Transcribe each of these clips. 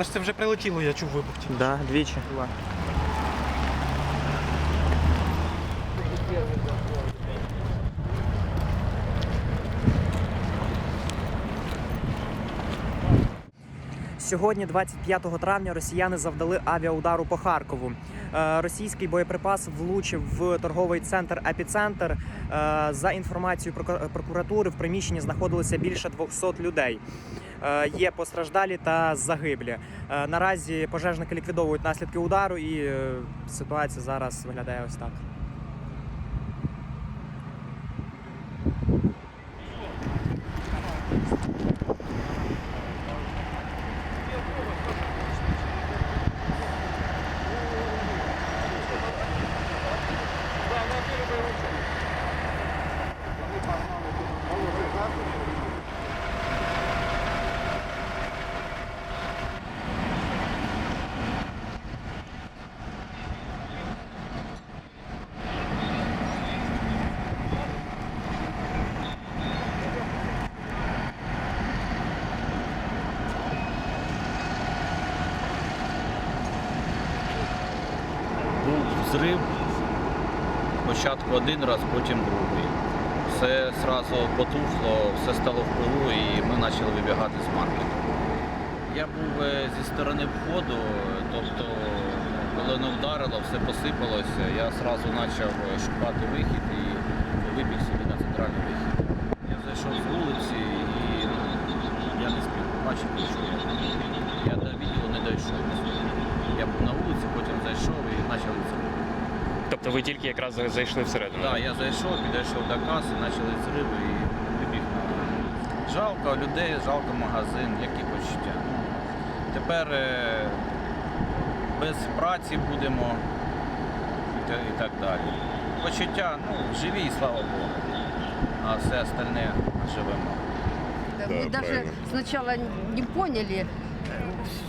Але ж це вже прилетіло, я чув вибух. тільки. Да, двічі. Сьогодні, 25 травня, росіяни завдали авіаудару по Харкову. Е, Російський боєприпас влучив в торговий центр Епіцентр. Е, За інформацією проку- прокуратури, в приміщенні знаходилося більше 200 людей. Е, Є постраждалі та загиблі. Е, Наразі пожежники ліквідовують наслідки удару, і е, ситуація зараз виглядає ось так. Був. Спочатку один раз, потім другий. Все одразу потухло, все стало в пилу і ми почали вибігати з маркету. Я був е, зі сторони входу, тобто коли воно вдарило, все посипалося, я одразу почав е, шукати вихід і вибіг собі на центральний вихід. Я зайшов з вулиці і ну, я не спів побачити, що я. Я до відео не дійшов. Я був на вулиці, потім зайшов і почали це. Тобто ви тільки якраз зайшли всередину? Так, я зайшов, підійшов до каси, почали зриви і вибіг. Жалко людей, жалко магазин, які почуття. Тепер е, без праці будемо і так далі. Почуття, ну, живі, слава Богу. А все остальне живемо. Да, Да, Мы даже правильно. сначала не поняли,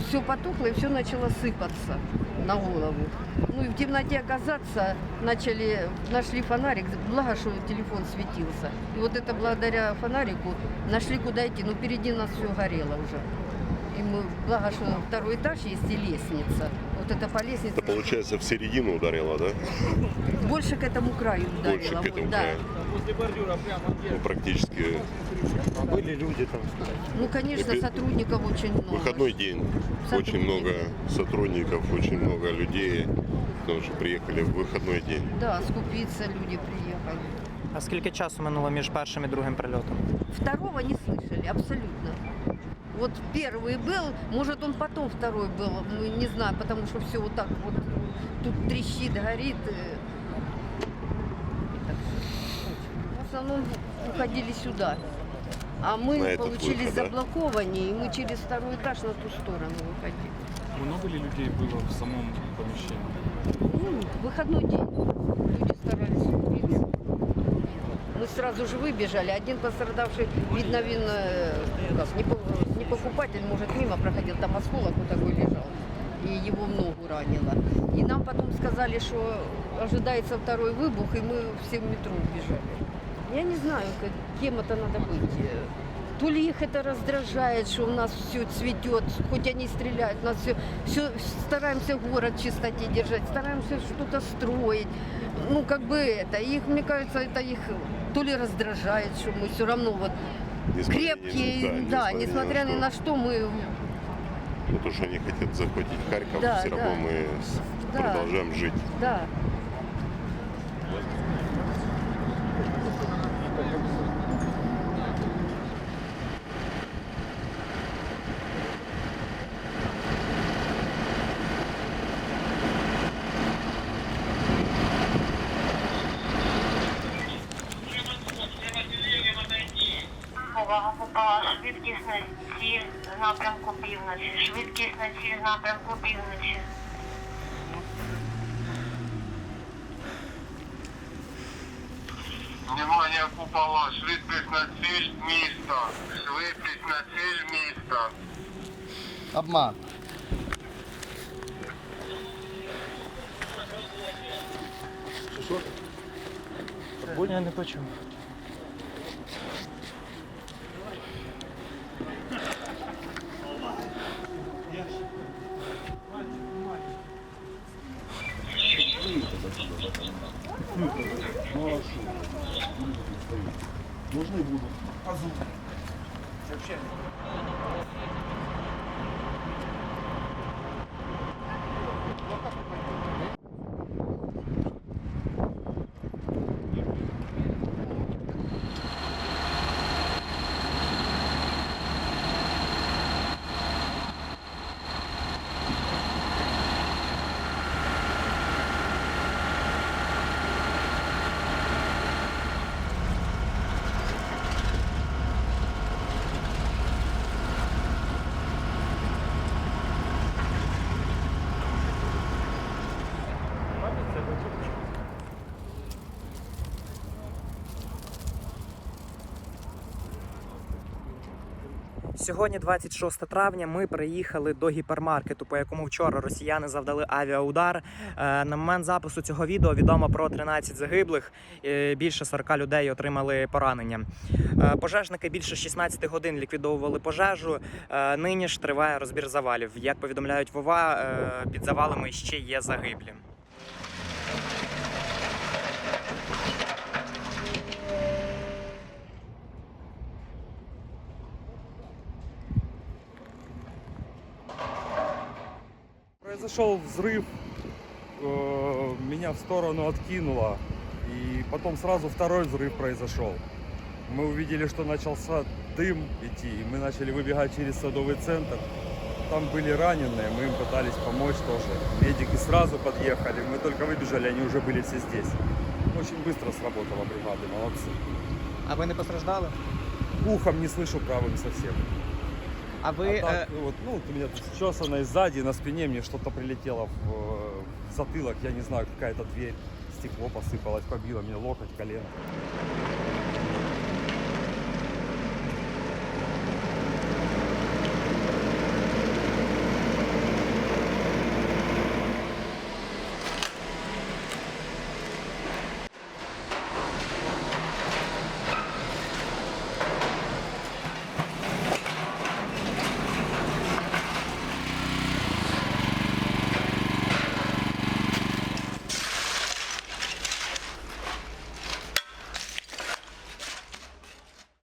все потухло и все начало сыпаться на голову. Ну и в темноте оказаться начали, нашли фонарик, благо, что телефон светился. И вот это благодаря фонарику нашли куда идти, но впереди нас все горело уже. И мы, благо, что второй этаж есть и лестница. Вот это по лестнице Это получается в середину ударило, да? больше к этому краю ударило. Больше к вот, этому да. краю. Ну, практически Ну, конечно, Эпи- сотрудников очень много. выходной день. Очень Сотрудников. много сотрудников, очень много людей, потому что приехали в выходной день. Да, скупиться люди приехали. А скільки часу минуло між першим і другим прильотом? Второго не слышали, абсолютно. Вот первый был, может он потом второй был, мы не знаем, потому что все вот так вот тут трещит, горит. основном уходили сюда. А На мы этот получились выход, да? и мы через второй этаж на ту сторону выходили. Много ли людей было в самом помещении? Ну, выходной день. Люди старались скупиться. Мы сразу же выбежали. Один пострадавший, видно, вин, э, как, не, по- не покупатель, может, мимо проходил, там осколок вот такой лежал. И его в ногу ранило. И нам потом сказали, что ожидается второй выбух, и мы все в метро убежали. Я не знаю, как- кем это надо быть. Э, То ли их это раздражает, что у нас все цветет, хоть они стреляют, нас все, все стараемся город в чистоте держать, стараемся что-то строить. Ну, как бы это, их, мне кажется, это их то ли раздражает, что мы все равно вот Несмотря ни- крепкие, да, несмотря ни на что, мы Но то, что они хотят захватить Харьков, Да, все равно да. мы с- Да. продолжаем жить. Да. Увага попала швидкість на ціль з напрямку півночі. Швидкість на ціль з напрямку півночі. Внимание, купола, швидкість на ціль міста. Швидкість на ціль міста. Обман. Я не почув. Нужны будут. Азу. Вообще. Сьогодні, 26 травня, ми приїхали до гіпермаркету, по якому вчора росіяни завдали авіаудар. Е, На момент запису цього відео відомо про 13 загиблих. е, Більше 40 людей отримали поранення. Е, Пожежники більше 16 годин ліквідовували пожежу. Нині ж триває розбір завалів. Як повідомляють Вова, під завалами ще є загиблі. Произошел взрыв, э, меня в сторону откинуло, и потом сразу второй взрыв произошел. Мы увидели, что начался дым идти, и мы начали выбегать через садовый центр. Там были раненые, мы им пытались помочь тоже. Медики сразу подъехали, мы только выбежали, они уже были все здесь. Очень быстро сработала бригада, молодцы. А ви не постраждали? Ухом не слышу правым совсем. А ви А так, вот, ну, вот у меня тут чесано и сзади, на спине мне что-то прилетело в, э, в затылок, я не знаю, какая-то дверь, стекло посыпалось, побило мне локоть, колено.